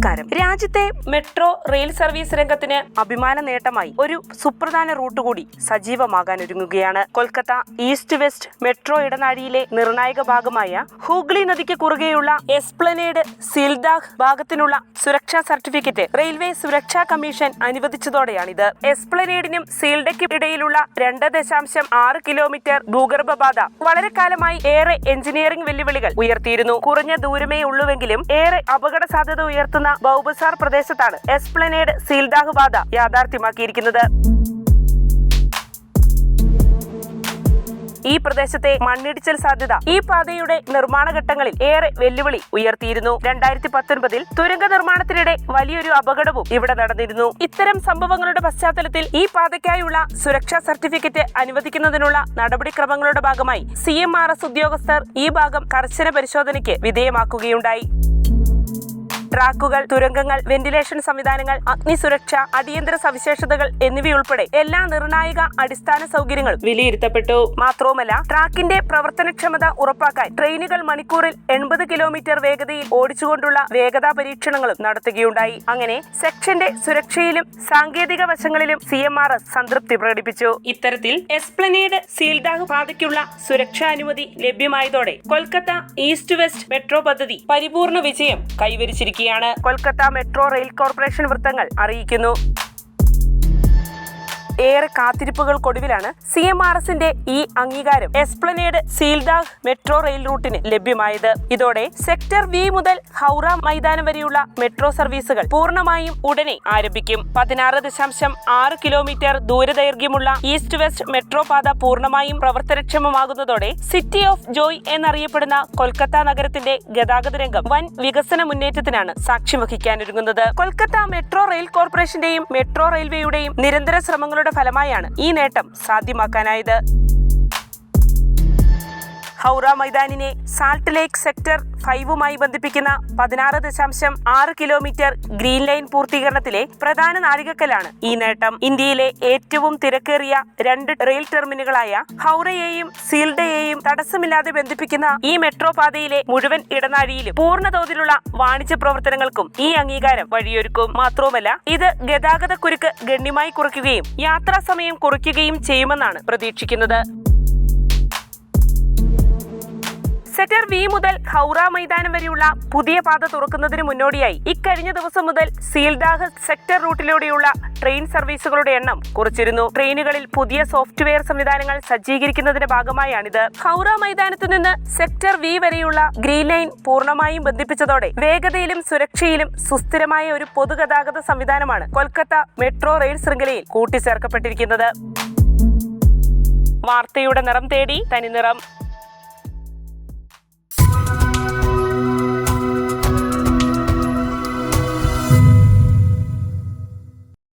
Омска. രാജ്യത്തെ metro rail service രംഗത്തിന് അഭിമാന നേട്ടമായി ഒരു സുപ്രധാന റൂട്ട് കൂടി സജീവമാകാൻ ഒരുങ്ങുകയാണ്. കൊൽക്കത്ത ഈസ്റ്റ് വെസ്റ്റ് മെട്രോ ഇടനാഴിയിലെ നിർണായക ഭാഗമായ ഹൂഗ്ലി നദിക്ക് കുറുകെയുള്ള എസ്പ്ലനേഡ് സിൽദാഹ് ഭാഗത്തിനുള്ള സുരക്ഷാ സർട്ടിഫിക്കറ്റ് റെയിൽവേ സുരക്ഷാ കമ്മീഷൻ അനുവദിച്ചതോടെയാണിത്. എസ്പ്ലനേഡിനും സീൽഡയ്ക്കും ഇടയിലുള്ള രണ്ട് ദശാംശം ആറ് കിലോമീറ്റർ ഭൂഗർഭപാത വളരെ കാലമായി ഏറെ എഞ്ചിനീയറിംഗ് വെല്ലുവിളികൾ ഉയർത്തിയിരുന്നു. കുറഞ്ഞ ദൂരമേ ഉള്ളുവെങ്കിലും ഏറെ അപകട സാധ്യത ഉയർത്തുന്ന ബൗബസാർ പ്രദേശത്താണ് എസ്പ്ലനേഡ് സീൽദാഹ് പാത യാഥാർത്ഥ്യമാക്കിയിരിക്കുന്നത്. ഈ പ്രദേശത്തെ മണ്ണിടിച്ചൽ സാധ്യത ഈ പാതയുടെ നിർമ്മാണ ഘട്ടങ്ങളിൽ ഏറെ വെല്ലുവിളി ഉയർത്തിയിരുന്നു. രണ്ടായിരത്തി പത്തൊൻപതിൽ തുരങ്ക നിർമ്മാണത്തിനിടെ വലിയൊരു അപകടവും ഇവിടെ നടന്നിരുന്നു. ഇത്തരം സംഭവങ്ങളുടെ പശ്ചാത്തലത്തിൽ ഈ പാതയ്ക്കായുള്ള സുരക്ഷാ സർട്ടിഫിക്കറ്റ് അനുവദിക്കുന്നതിനുള്ള നടപടിക്രമങ്ങളുടെ ഭാഗമായി സി ഉദ്യോഗസ്ഥർ ഈ ഭാഗം കർശന പരിശോധനയ്ക്ക് വിധേയമാക്കുകയുണ്ടായി. ട്രാക്കുകൾ തുരങ്കങ്ങൾ വെന്റിലേഷൻ സംവിധാനങ്ങൾ അഗ്നിസുരക്ഷ അടിയന്തര സവിശേഷതകൾ എന്നിവയുൾപ്പെടെ എല്ലാ നിർണായക അടിസ്ഥാന സൗകര്യങ്ങളും വിലയിരുത്തപ്പെട്ടു. മാത്രവുമല്ല ട്രാക്കിന്റെ പ്രവർത്തനക്ഷമത ഉറപ്പാക്കാൻ ട്രെയിനുകൾ മണിക്കൂറിൽ എൺപത് കിലോമീറ്റർ വേഗതയിൽ ഓടിച്ചുകൊണ്ടുള്ള വേഗതാ പരീക്ഷണങ്ങളും നടത്തുകയുണ്ടായി. അങ്ങനെ സെക്ഷന്റെ സുരക്ഷയിലും സാങ്കേതിക വശങ്ങളിലും സി എം ആർ എസ് സംതൃപ്തി പ്രകടിപ്പിച്ചു. ഇത്തരത്തിൽ എസ്പ്ലനേഡ് സീൽഡാഹ് പാതയ്ക്കുള്ള സുരക്ഷാ അനുമതി ലഭ്യമായതോടെ കൊൽക്കത്ത ഈസ്റ്റ് വെസ്റ്റ് മെട്രോ പദ്ധതി പരിപൂർണ വിജയം കൈവരിച്ചിരിക്കുകയാണ് കൊൽക്കത്ത മെട്രോ റെയിൽ കോർപ്പറേഷൻ വൃത്തങ്ങൾ അറിയിക്കുന്നു. ഏറെ കാത്തിരിപ്പുകൾക്കൊടുവിലാണ് സി എം ആർ എസിന്റെ ഈ അംഗീകാരം എസ്പ്ലനേഡ് സീൽദാഗ് മെട്രോ റെയിൽ റൂട്ടിന് ലഭ്യമായത്. ഇതോടെ സെക്ടർ വി മുതൽ ഹൗറ മൈതാനം വരെയുള്ള മെട്രോ സർവീസുകൾ പൂർണമായും ഉടനെ ആരംഭിക്കും. പതിനാറ് ദശാംശം ആറ് കിലോമീറ്റർ ദൂരദൈർഘ്യമുള്ള ഈസ്റ്റ് വെസ്റ്റ് മെട്രോ പാത പൂർണമായും പ്രവർത്തനക്ഷമമാകുന്നതോടെ സിറ്റി ഓഫ് ജോയ് എന്നറിയപ്പെടുന്ന കൊൽക്കത്ത നഗരത്തിന്റെ ഗതാഗത രംഗം വൻ വികസന മുന്നേറ്റത്തിനാണ് സാക്ഷ്യം വഹിക്കാനൊരുങ്ങുന്നത്. കൊൽക്കത്ത മെട്രോ റെയിൽ കോർപ്പറേഷന്റെയും മെട്രോ റെയിൽവേയുടെയും നിരന്തര ശ്രമങ്ങളുടെ ഫലമായാണ് ഈ നേട്ടം സാധ്യമാക്കാനായത്. ഹൗറ മൈതാനിനെ സാൾട്ട് ലേക്ക് സെക്ടർ ഫൈവുമായി ബന്ധിപ്പിക്കുന്ന പതിനാറ് ദശാംശം ആറ് കിലോമീറ്റർ ഗ്രീൻ ലൈൻ പൂർത്തീകരണത്തിലെ പ്രധാന നാഴികക്കല്ലാണ് ഈ നേട്ടം. ഇന്ത്യയിലെ ഏറ്റവും തിരക്കേറിയ രണ്ട് റെയിൽ ടെർമിനലുകളായ ഹൗറയെയും സീൽഡയെയും തടസ്സമില്ലാതെ ബന്ധിപ്പിക്കുന്ന ഈ മെട്രോ പാതയിലെ മുഴുവൻ ഇടനാഴിയിലും പൂർണതോതിലുള്ള വാണിജ്യ പ്രവർത്തനങ്ങൾക്കും ഈ അംഗീകാരം വഴിയൊരുക്കും. മാത്രവുമല്ല ഇത് ഗതാഗത കുരുക്ക് ഗണ്യമായി കുറയ്ക്കുകയും യാത്രാ സമയം കുറയ്ക്കുകയും ചെയ്യുമെന്നാണ് പ്രതീക്ഷിക്കുന്നത്. സെക്ടർ വി മുതൽ ഹൗറ മൈതാനം വരെയുള്ള പുതിയ പാത തുറക്കുന്നതിന് മുന്നോടിയായി. ഇക്കഴിഞ്ഞ ദിവസം മുതൽ സീൽദാഹ് സെക്ടർ റൂട്ടിലൂടെയുള്ള ട്രെയിൻ സർവീസുകളുടെ എണ്ണം കുറച്ചിരുന്നു. ട്രെയിനുകളിൽ പുതിയ സോഫ്റ്റ്വെയർ സംവിധാനങ്ങൾ സജ്ജീകരിക്കുന്നതിന്റെ ഭാഗമായാണിത്. ഹൗറ മൈതാനത്തു നിന്ന് സെക്ടർ വി വരെയുള്ള ഗ്രീൻ ലൈൻ പൂർണമായും ബന്ധിപ്പിച്ചതോടെ വേഗതയിലും സുരക്ഷയിലും സുസ്ഥിരമായ ഒരു പൊതുഗതാഗത സംവിധാനമാണ് കൊൽക്കത്ത മെട്രോ റെയിൽ ശൃംഖലയിൽ കൂട്ടിച്ചേർക്കപ്പെട്ടിരിക്കുന്നത്. വാർത്തയുടെ നിറം തേടി തനിനിറം.